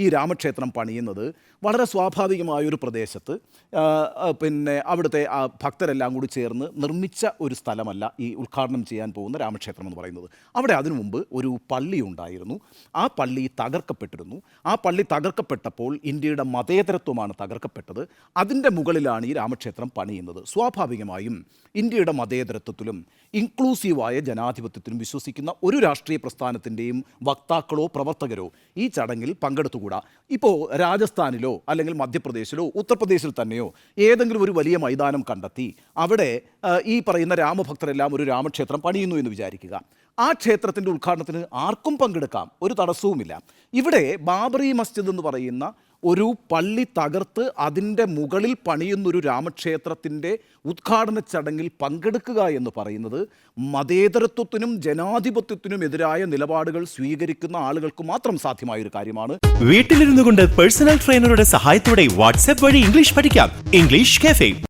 ഈ രാമക്ഷേത്രം പണിയുന്നത് വളരെ സ്വാഭാവികമായ ഒരു പ്രദേശത്ത് പിന്നെ അവിടുത്തെ ആ ഭക്തരെല്ലാം കൂടി ചേർന്ന് നിർമ്മിച്ച ഒരു സ്ഥലമല്ല ഈ ഉദ്ഘാടനം ചെയ്യാൻ പോകുന്ന രാമക്ഷേത്രം എന്ന് പറയുന്നത്. അവിടെ അതിനു മുമ്പ് ഒരു പള്ളി ഉണ്ടായിരുന്നു. ആ പള്ളി തകർക്കപ്പെട്ടിരുന്നു. ആ പള്ളി തകർക്കപ്പെട്ടപ്പോൾ ഇന്ത്യയുടെ മതേതരത്വമാണ് തകർക്കപ്പെട്ടത്. അതിന്റെ മുകളിലാണ് ഈ രാമക്ഷേത്രം പണിയുന്നത്. സ്വാഭാവികമായും ഇന്ത്യയുടെ മതേതരത്വത്തിലും ഇൻക്ലൂസീവായ ജനാധിപത്യത്തിലും വിശ്വസിക്കുന്ന ഒരു രാഷ്ട്രീയ പ്രസ്ഥാനത്തിന്റെയും വക്താക്കളോ പ്രവർത്തകരോ ഈ ചടങ്ങിൽ പങ്കെടുത്തുകൂടാ ഇപ്പോൾ രാജസ്ഥാനിലോ അല്ലെങ്കിൽ മധ്യപ്രദേശിലോ ഉത്തർപ്രദേശിൽ തന്നെയോ ഏതെങ്കിലും ഒരു വലിയ മൈതാനം കണ്ടെത്തി അവിടെ ഈ പറയുന്ന രാമഭക്തരെല്ലാം ഒരു രാമക്ഷേത്രം പണിയുന്നു എന്ന് വിചാരിക്കുക. ആ ക്ഷേത്രത്തിന്റെ ഉദ്ഘാടനത്തിന് ആർക്കും പങ്കെടുക്കാം. ഒരു തടസ്സവുമില്ല. ഇവിടെ ബാബറി മസ്ജിദ് എന്ന് പറയുന്ന ഒരു പള്ളി തകർത്ത് അതിന്റെ മുകളിൽ പണിയുന്നൊരു രാമക്ഷേത്രത്തിന്റെ ഉദ്ഘാടന ചടങ്ങിൽ പങ്കെടുക്കുക എന്ന് പറയുന്നത് മതേതരത്വത്തിനും ജനാധിപത്യത്തിനും എതിരായ നിലപാടുകൾ സ്വീകരിക്കുന്ന ആളുകൾക്ക് മാത്രം സാധ്യമായ ഒരു കാര്യമാണ്. വീട്ടിലിരുന്നു കൊണ്ട് പേഴ്സണൽ ട്രെയിനറുടെ സഹായത്തോടെ വാട്സ്ആപ്പ് വഴി ഇംഗ്ലീഷ് പഠിക്കാം. English cafe